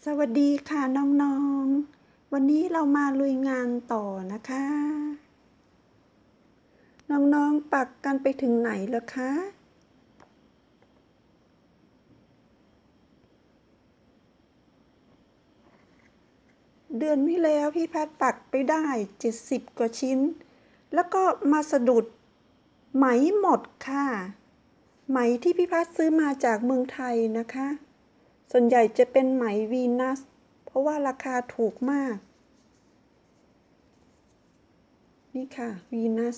สวัสดีค่ะน้องๆ วันนี้เรามาลุยงานต่อนะคะ น้องๆปักกันไปถึงไหนแล้วคะ เดือนที่แล้วพี่แพทย์ปักไปได้ 70 กว่าชิ้น แล้วก็มาสะดุดไหมหมดค่ะ ไหมที่พี่พัดซื้อมาจากเมืองไทยนะคะ ส่วนใหญ่จะเป็นไหมวีนัส เพราะว่าราคาถูกมาก นี่ค่ะวีนัส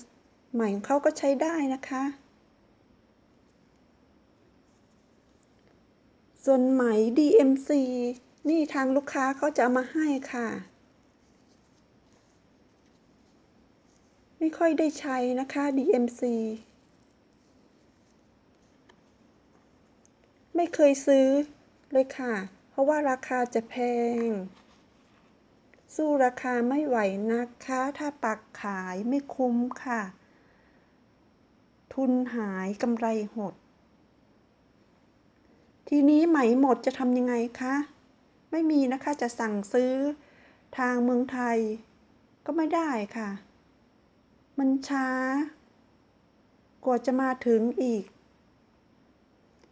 ไหมของเขาก็ใช้ได้นะคะ ส่วนไหม DMC นี่ทางลูกค้าเขาจะามาให้ค่ะ ไม่ค่อยได้ใช้นะคะ DMC ไม่เคยซื้อ เลยค่ะ เพราะว่าราคาจะแพง สู้ราคาไม่ไหวนะคะ ถ้าปักขายไม่คุ้มค่ะ ทุนหายกำไรหด ทีนี้ไหมหมดจะทำยังไงคะ ไม่มีนะคะจะสั่งซื้อทางเมืองไทย ก็ไม่ได้ค่ะ มันช้า กว่าจะมาถึงอีก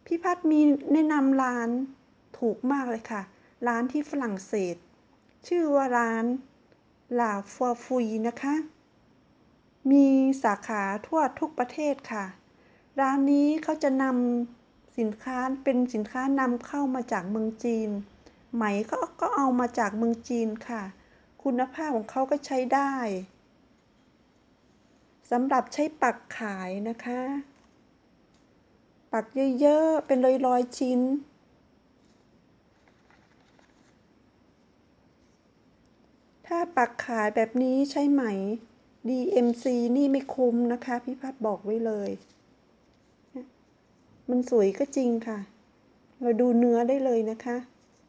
พี่พัดมีแนะนำร้าน ถูกมากเลยค่ะ ร้านที่ฝรั่งเศส ชื่อว่าร้านลาฟัวฟุยนะคะ มีสาขาทั่วทุกประเทศค่ะ ร้านนี้เขาจะนำสินค้าเป็นสินค้านำเข้ามาจากเมืองจีน ไหมก็ก็เอามาจากเมืองจีนค่ะ คุณภาพของเขาก็ใช้ได้สำหรับใช้ปักขายนะคะ ปักเยอะๆ เป็นร้อยๆชิ้น ถ้าปักขายแบบนี้ใช่ไหม DMC นี่ไม่คุ้มนะคะ พี่พัดบอกไว้เลย มันสวยก็จริงค่ะ เราดูเนื้อได้เลยนะคะ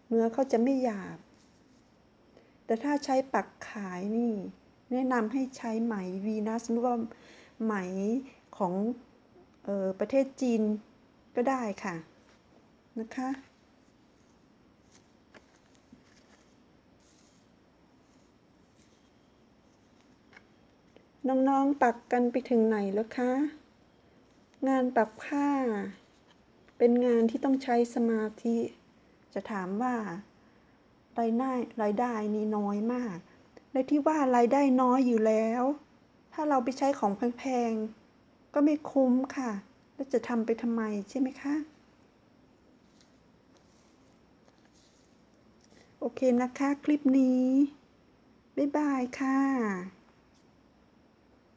เนื้อเขาจะไม่หยาบ แต่ถ้าใช้ปักขายนี่ แนะนำให้ใช้ไหมวีนัสหรือว่าไหมของออประเทศจีนก็ได้ค่ะนะคะ น้องๆ ปักกันไปถึงไหนแล้วคะ งานปักผ้า เป็นงานที่ต้องใช้สมาธิ จะถามว่ารายได้รายได้นี่น้อยมากในที่ว่ารายได้น้อยอยู่แล้ว ถ้าเราไปใช้ของแพงๆ ก็ไม่คุ้มค่ะ แล้วจะทำไปทำไมใช่ไหมคะ โอเคนะคะ คลิปนี้ บ๊ายบายค่ะ